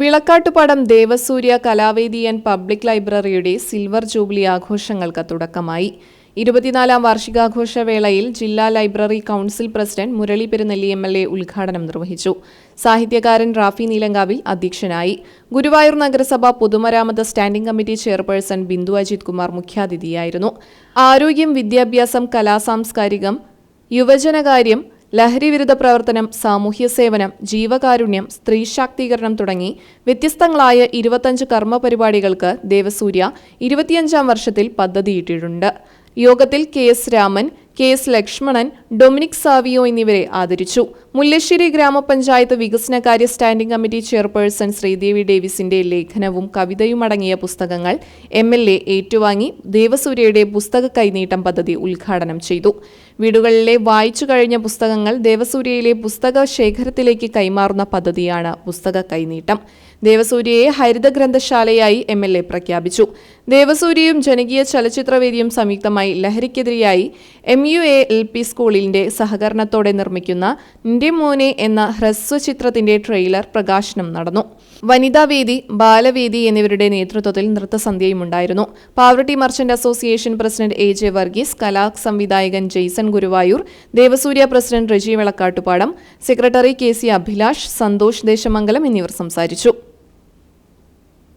Vilakkattupadam Devasurya Kalavedi and public ലൈബ്രറിയുടെ silver jubilee ആഘോഷങ്ങൾക്ക് തുടക്കമായി. ഇരുപത്തിനാലാം വാർഷികാഘോഷവേളയിൽ ജില്ലാ library council president Murali Perunnelli M L A ഉദ്ഘാടനം നിർവഹിച്ചു. സാഹിത്യകാരൻ റാഫി നീലങ്കാവിൽ അധ്യക്ഷനായി. ഗുരുവായൂർ നഗരസഭ പൊതുമരാമത്ത് standing committee chairperson Bindu Ajith Kumar മുഖ്യാതിഥിയായിരുന്നു. ആരോഗ്യം വിദ്യാഭ്യാസം കലാസാംസ്കാരികം യുവജനകാര്യം ലഹരിവിരുദ്ധ പ്രവർത്തനം സാമൂഹ്യ സേവനം ജീവകാരുണ്യം സ്ത്രീ ശാക്തീകരണം തുടങ്ങി വ്യത്യസ്തങ്ങളായ ഇരുപത്തഞ്ച് കർമ്മ പരിപാടികൾക്ക് ദേവസൂര്യ ഇരുപത്തിയഞ്ചാം വർഷത്തിൽ പദ്ധതിയിട്ടിട്ടുണ്ട്. യോഗത്തിൽ K S Raman K S Lakshmanan Dominic Savio എന്നിവരെ ആദരിച്ചു. മുല്ലശ്ശേരി ഗ്രാമപഞ്ചായത്ത് വികസനകാര്യ സ്റ്റാൻഡിംഗ് കമ്മിറ്റി ചെയർപേഴ്സൺ ശ്രീദേവി ഡേവിസിന്റെ ലേഖനവും കവിതയും അടങ്ങിയ പുസ്തകങ്ങൾ എം എൽ എ ഏറ്റുവാങ്ങി ദേവസൂര്യയുടെ പുസ്തക കൈനീട്ടം പദ്ധതി ഉദ്ഘാടനം ചെയ്തു. വീടുകളിലെ വായിച്ചു കഴിഞ്ഞ പുസ്തകങ്ങൾ ദേവസൂര്യയിലെ പുസ്തക ശേഖരത്തിലേക്ക് കൈമാറുന്ന പദ്ധതിയാണ് പുസ്തക കൈനീട്ടം. ദേവസൂര്യയെ ഹരിത ഗ്രന്ഥശാലയായി എം എൽ എ പ്രഖ്യാപിച്ചു. ദേവസൂര്യയും ജനകീയ ചലച്ചിത്രവേദിയും സംയുക്തമായി ലഹരിക്കെതിരെയായി M U A L P സ്കൂളിന്റെ സഹകരണത്തോടെ നിർമ്മിക്കുന്ന നിന്റെ മോനെ എന്ന ഹ്രസ്വചിത്രത്തിന്റെ ട്രെയിലർ പ്രകാശനം നടന്നു. വനിതാവേദി ബാലവേദി എന്നിവരുടെ നേതൃത്വത്തിൽ നൃത്തസന്ധ്യയും ഉണ്ടായിരുന്നു. Pavaratty merchant association president A J Varghese കലാ സംവിധായകൻ Jason Guruvayur Devasurya president Reji Velakkattupadam secretary K C Abhilash Santhosh Desamangalam എന്നിവർ സംസാരിച്ചു.